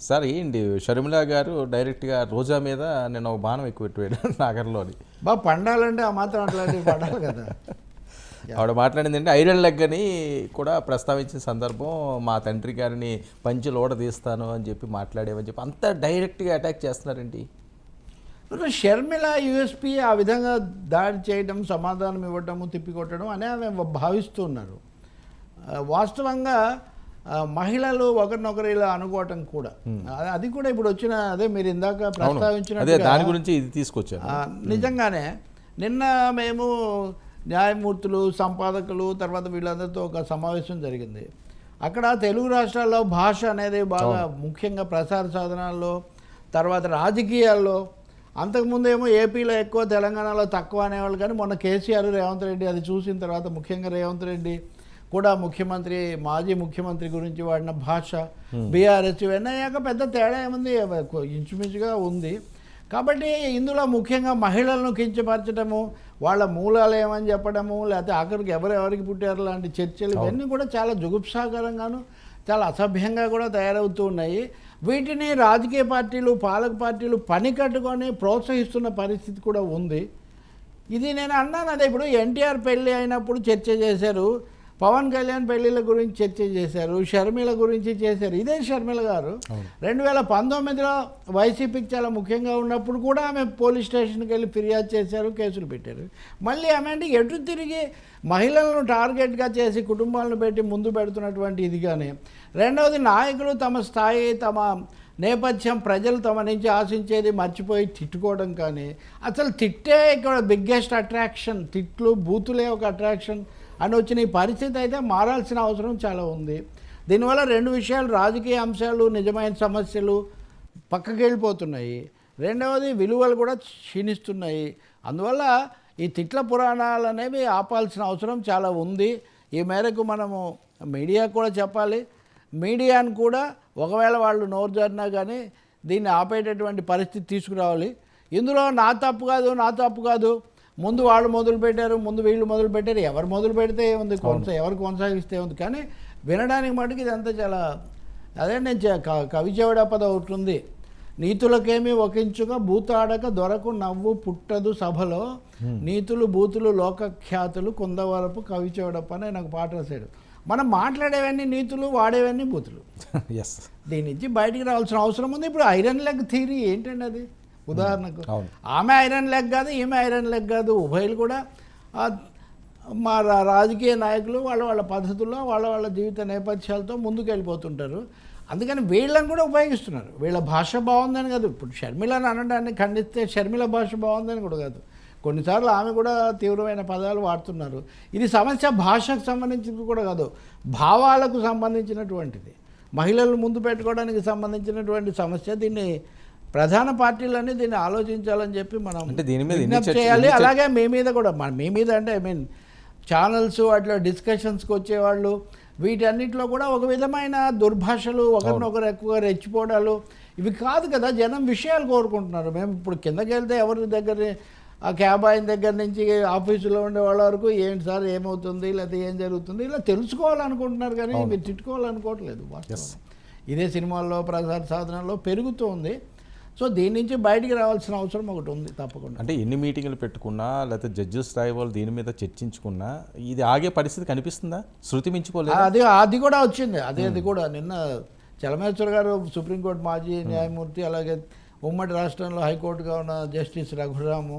Sir ఏంటి? షర్మిల గారు డైరెక్ట్గా రోజా మీద నేను ఒక బాణం ఎక్కువ పెట్టాడు నాగర్లోని. బా పండాలంటే ఆ మాత్రం అట్లాంటివి పడాలి కదా. ఆవిడ మాట్లాడింది అంటే ఐరన్ లెగ్ అని కూడా ప్రస్తావించిన సందర్భం మా తండ్రి గారిని పంచి లోడ తీస్తాను అని చెప్పి మాట్లాడేవని చెప్పి అంత డైరెక్ట్గా అటాక్ చేస్తున్నారండి షర్మిల యూఎస్పీ ఆ విధంగా దాడి చేయడం సమాధానం ఇవ్వటము తిప్పికొట్టడం అని ఆమె భావిస్తున్నారు వాస్తవంగా మహిళలు ఒకరినొకరు ఇలా అనుకోవటం కూడా. అది- కూడా ఇప్పుడు వచ్చిన అదే మీరు ఇందాక ప్రస్తావించిన దాని గురించి ఇది తీసుకొచ్చాను ఆ, నిజంగానే నిన్న మేము న్యాయమూర్తులు సంపాదకులు తర్వాత వీళ్ళందరితో ఒక సమావేశం జరిగింది. అక్కడ తెలుగు రాష్ట్రాల్లో భాష అనేది బాగా ముఖ్యంగా ప్రసార సాధనాల్లో తర్వాత రాజకీయాల్లో అంతకుముందు ఏమో ఏపీలో ఎక్కువ తెలంగాణలో తక్కువ అనేవాళ్ళు కానీ మొన్న కేసీఆర్ రేవంత్ రెడ్డి అది చూసిన తర్వాత ముఖ్యంగా రేవంత్ రెడ్డి కూడా ముఖ్యమంత్రి మాజీ ముఖ్యమంత్రి గురించి వాడిన భాష. బీఆర్ఎస్ ఇవన్నీ అయ్యాక పెద్ద తేడా ఏముంది? ఇంచుమించుగా ఉంది. కాబట్టి ఇందులో ముఖ్యంగా మహిళలను కించపరచడము వాళ్ళ మూలాలు ఏమని చెప్పడము లేకపోతే ఆఖరికి ఎవరెవరికి పుట్టారు లాంటి చర్చలు ఇవన్నీ కూడా చాలా జుగుప్సాకరంగాను చాలా అసభ్యంగా కూడా తయారవుతూ ఉన్నాయి. వీటిని రాజకీయ పార్టీలు పాలక పార్టీలు పని కట్టుకొని ప్రోత్సహిస్తున్న పరిస్థితి కూడా ఉంది. ఇది నేను అన్నాను అదే ఇప్పుడు ఎన్టీఆర్ పెళ్ళి అయినప్పుడు చర్చ చేశారు. పవన్ కళ్యాణ్ పెళ్ళిళ్ళ గురించి చర్చ చేశారు షర్మిల గురించి చేశారు. ఇదే షర్మిల గారు. రెండు వేల పంతొమ్మిదిలో వైసీపీకి చాలా ముఖ్యంగా ఉన్నప్పుడు కూడా ఆమె పోలీస్ స్టేషన్కి వెళ్ళి ఫిర్యాదు చేశారు కేసులు పెట్టారు. మళ్ళీ ఆమె అంటే ఎటు తిరిగి మహిళలను టార్గెట్గా చేసి కుటుంబాలను పెట్టి ముందు పెడుతున్నటువంటి ఇది కానీ రెండవది నాయకులు తమ స్థాయి తమ నేపథ్యం ప్రజలు తమ నుంచి ఆశించేది మర్చిపోయి తిట్టుకోవడం కానీ అసలు తిట్టే ఇక్కడ బిగ్గెస్ట్ అట్రాక్షన్ తిట్లు బూతులే ఒక అట్రాక్షన్ అని వచ్చిన ఈ పరిస్థితి అయితే మారాల్సిన అవసరం చాలా ఉంది. దీనివల్ల రెండు విషయాలు రాజకీయ అంశాలు నిజమైన సమస్యలు పక్కకి వెళ్ళిపోతున్నాయి. రెండవది విలువలు కూడా క్షీణిస్తున్నాయి. అందువల్ల ఈ తిట్ల పురాణాలు అనేవి ఆపాల్సిన అవసరం చాలా ఉంది. ఈ మేరకు మనము మీడియా కూడా చెప్పాలి. మీడియాను కూడా ఒకవేళ వాళ్ళు నోరు జారినా కానీ దీన్ని ఆపేటటువంటి పరిస్థితి తీసుకురావాలి. ఇందులో నా తప్పు కాదు నా తప్పు కాదు ముందు వాళ్ళు మొదలు పెట్టారు ముందు వీళ్ళు మొదలు పెట్టారు ఎవరు మొదలు పెడితే ఏముంది కొనసా ఎవరు కొనసాగిస్తే ఉంది కానీ వినడానికి మటుకు ఇదంతా చాలా అదే నేను కవి చెవిడ పద ఒకటి ఉంది. నీతులకేమి ఒకించుగా బూతాడక దొరకు నవ్వు పుట్టదు సభలో. నీతులు బూతులు లోకఖ్యాతులు కుందవరపు కవి చెవిడప్ప అని నాకు పాట రాశాడు. మనం మాట్లాడేవన్నీ నీతులు వాడేవన్నీ బూతులు. ఎస్ దీని నుంచి బయటికి రావాల్సిన అవసరం ఉంది. ఇప్పుడు ఐరన్ లెగ్ థీరీ ఏంటండి అది? ఉదాహరణకు. ఆమె ఐరన్ లెగ్ కాదు ఈమె ఐరన్ లెగ్ కాదు ఉభయలు కూడా మా రాజకీయ నాయకులు వాళ్ళ వాళ్ళ పద్ధతుల్లో వాళ్ళ వాళ్ళ జీవిత నేపథ్యాలతో ముందుకు వెళ్ళిపోతుంటారు అందుకని వీళ్ళని కూడా ఉపయోగిస్తున్నారు. వీళ్ళ భాష బాగుందని కాదు. ఇప్పుడు షర్మిలని అనడాన్ని ఖండిస్తే షర్మిల భాష బాగుందని కూడా కాదు. కొన్నిసార్లు ఆమె కూడా తీవ్రమైన పదాలు వాడుతున్నారు. ఇది సమస్య భాషకు సంబంధించింది కూడా కాదు. భావాలకు సంబంధించినటువంటిది. మహిళలు ముందు పెట్టుకోవడానికి సంబంధించినటువంటి సమస్య. దీన్ని ప్రధాన పార్టీలన్నీ దీన్ని ఆలోచించాలని చెప్పి మనం అంటే దీని మీద చేయాలి. అలాగే మీ మీద కూడా మన మీ మీద అంటే ఐ మీన్ ఛానల్స్ వాటిలో డిస్కషన్స్కి వచ్చేవాళ్ళు వీటన్నిటిలో కూడా ఒక విధమైన దుర్భాషలు ఒకరినొకరు ఎక్కువగా రెచ్చిపోవడాలు ఇవి కాదు కదా జనం విషయాలు కోరుకుంటున్నారు. మేము ఇప్పుడు కిందకి వెళ్తే ఎవరి దగ్గర ఆ క్యాబ్ ఆయన దగ్గర నుంచి ఆఫీసులో ఉండే వాళ్ళ వరకు ఏంటి సార్ ఏమవుతుంది లేకపోతే ఏం జరుగుతుంది ఇలా తెలుసుకోవాలనుకుంటున్నారు కానీ మీరు తిట్టుకోవాలనుకోవట్లేదు వాస్తవం ఇదే సినిమాల్లో ప్రసార సాధనాల్లో పెరుగుతోంది. సో దీని నుంచి బయటికి రావాల్సిన అవసరం ఒకటి ఉంది తప్పకుండా. అంటే ఎన్ని మీటింగ్లు పెట్టుకున్నా లేకపోతే జడ్జెస్ స్థాయి వాళ్ళు దీని మీద చర్చించుకున్నా ఇది ఆగే పరిస్థితి కనిపిస్తుందా? శృతి మించిపోలేదు? అది అది కూడా వచ్చింది. అదే అది కూడా. నిన్న చలమేశ్వర్ గారు సుప్రీంకోర్టు మాజీ న్యాయమూర్తి అలాగే ఉమ్మడి రాష్ట్రంలో హైకోర్టుగా ఉన్న జస్టిస్ రఘురాము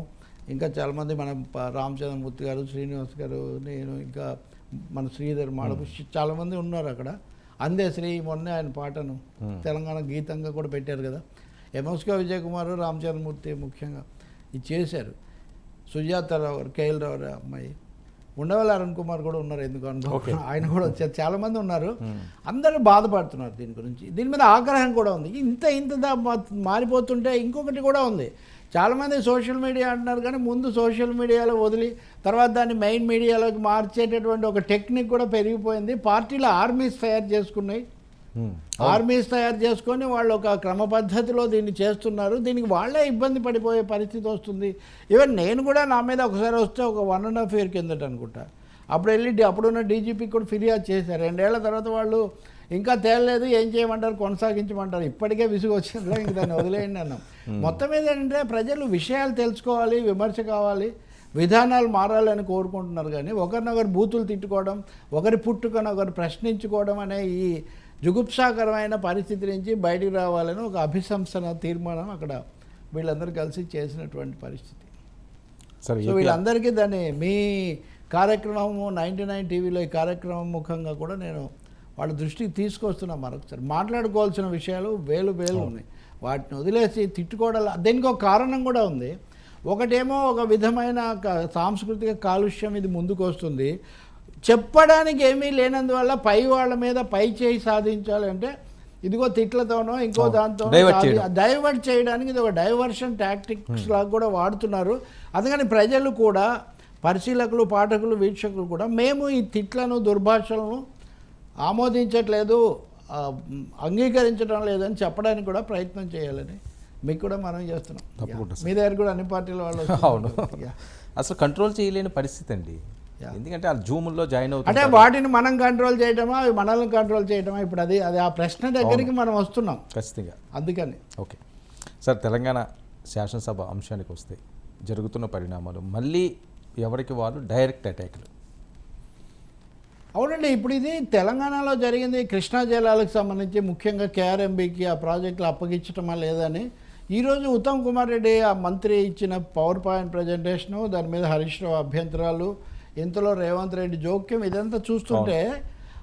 ఇంకా చాలామంది మన రామచంద్రమూర్తి గారు శ్రీనివాస్ గారు నేను ఇంకా మన శ్రీధర్ మాడపు చాలామంది ఉన్నారు అక్కడ. అందే శ్రీ మొన్నే ఆయన పాటను తెలంగాణ గీతంగా కూడా పెట్టారు కదా. ఎంఎస్కే విజయ్ కుమార్ రామచంద్రమూర్తి ముఖ్యంగా ఇది చేశారు. సుజాతారావు గారు కేఎల్ రావు గారు అమ్మాయి. ఉండవల్లి అరుణ్ కుమార్ కూడా ఉన్నారు ఎందుకు అనుకో ఆయన కూడా వచ్చారు. చాలా మంది ఉన్నారు. అందరూ బాధపడుతున్నారు దీని గురించి. దీని మీద ఆగ్రహం కూడా ఉంది. ఇంత ఇంత మారిపోతుంటే ఇంకొకటి కూడా ఉంది. చాలామంది సోషల్ మీడియా అంటున్నారు కానీ ముందు సోషల్ మీడియాలో వదిలి తర్వాత దాన్ని మెయిన్ మీడియాలోకి మార్చేటటువంటి ఒక టెక్నిక్ కూడా పెరిగిపోయింది. పార్టీలు ఆర్మీస్ తయారు చేసుకున్నాయి. ఆర్మీస్ తయారు చేసుకొని వాళ్ళు ఒక క్రమ పద్ధతిలో దీన్ని చేస్తున్నారు. దీనికి వాళ్ళే ఇబ్బంది పడిపోయే పరిస్థితి వస్తుంది. ఈవెన్ నేను కూడా నా మీద ఒకసారి వస్తే ఒక వన్ అండ్ హాఫ్ ఇయర్ కిందట అనుకుంటా. అప్పుడు వెళ్ళి అప్పుడున్న డీజీపీ కూడా ఫిర్యాదు చేశారు. రెండేళ్ళ తర్వాత వాళ్ళు ఇంకా తేలలేదు ఏం చేయమంటారు కొనసాగించమంటారు. ఇప్పటికే విసుగు వచ్చిందిలో ఇంక దాన్ని వదిలేయండి అన్నాం. మొత్తం మీద ఏంటంటే ప్రజలు విషయాలు తెలుసుకోవాలి విమర్శ కావాలి విధానాలు మారాలని కోరుకుంటున్నారు. కానీ ఒకరినొకరు బూతులు తిట్టుకోవడం ఒకరి పుట్టుకను ఒకరు ప్రశ్నించుకోవడం అనే ఈ జుగుప్సాకరమైన పరిస్థితి నుంచి బయటికి రావాలని ఒక అభిశంసన తీర్మానం అక్కడ వీళ్ళందరూ కలిసి చేసినటువంటి పరిస్థితి. సరే సో వీళ్ళందరికీ దాన్ని మీ కార్యక్రమము నైంటీ నైన్ టీవీలో ఈ కార్యక్రమం ముఖంగా కూడా నేను వాళ్ళ దృష్టికి తీసుకొస్తున్నా మరొకసారి. మాట్లాడుకోవాల్సిన విషయాలు వేలు వేలు ఉన్నాయి. వాటిని వదిలేసి తిట్టుకోవడం దీనికి ఒక కారణం కూడా ఉంది. ఒకటేమో ఒక విధమైన సాంస్కృతిక కాలుష్యం ఇది ముందుకు వస్తుంది చెప్పడానికి ఏమీ లేనందువల్ల పై వాళ్ళ మీద పై చేయి సాధించాలి అంటే ఇదిగో తిట్లతోనో ఇంకో దాంతో. డైవర్ట్ చేయడానికి ఇది ఒక డైవర్షన్ టాక్టిక్స్ లాగా కూడా వాడుతున్నారు. అందుకని ప్రజలు కూడా పరిశీలకులు పాఠకులు వీక్షకులు కూడా మేము ఈ తిట్లను దుర్భాషలను ఆమోదించట్లేదు అంగీకరించడం లేదని చెప్పడానికి కూడా ప్రయత్నం చేయాలని మీకు కూడా మనం చేస్తున్నాం. తప్పకుండా మీ దగ్గర కూడా అన్ని పార్టీల వాళ్ళు అవును. అసలు కంట్రోల్ చేయలేని పరిస్థితి అండి. ఎందుకంటే ఆ జూముల్లో జాయిన్ అంటే అవుతుంది వాటిని మనం కంట్రోల్ చేయటమా అవి మనల్ని కంట్రోల్ చేయటమా? ఇప్పుడు అది అది ఆ ప్రశ్న దగ్గరికి మనం వస్తున్నాం. ఖచ్చితంగా. అందుకని. ఓకే. సార్ తెలంగాణ శాసనసభ అంశానికి వస్తే జరుగుతున్న పరిణామాలు మళ్ళీ ఎవరికి వాళ్ళు డైరెక్ట్ అటాక్లు? అవునండి ఇప్పుడు ఇది తెలంగాణలో జరిగింది కృష్ణా జలాలకు సంబంధించి ముఖ్యంగా కేఆర్ఎంబికి ఆ ప్రాజెక్టులు అప్పగించటమా లేదని. ఈరోజు ఉత్తమ్ కుమార్ రెడ్డి ఆ మంత్రి ఇచ్చిన పవర్ పాయింట్ ప్రజెంటేషను దాని మీద హరీష్ రావు అభ్యంతరాలు ఇంతలో రేవంత్ రెడ్డి జోక్యం ఇదంతా చూస్తుంటే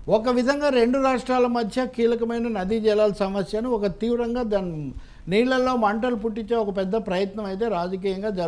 ఒక విధంగా రెండు రాష్ట్రాల మధ్య కీలకమైన నదీ జలాల సమస్యను ఒక తీవ్రంగా దాని నీళ్ళల్లో మంటలు పుట్టించే ఒక పెద్ద ప్రయత్నం అయితే రాజకీయంగా జరుగుతుంది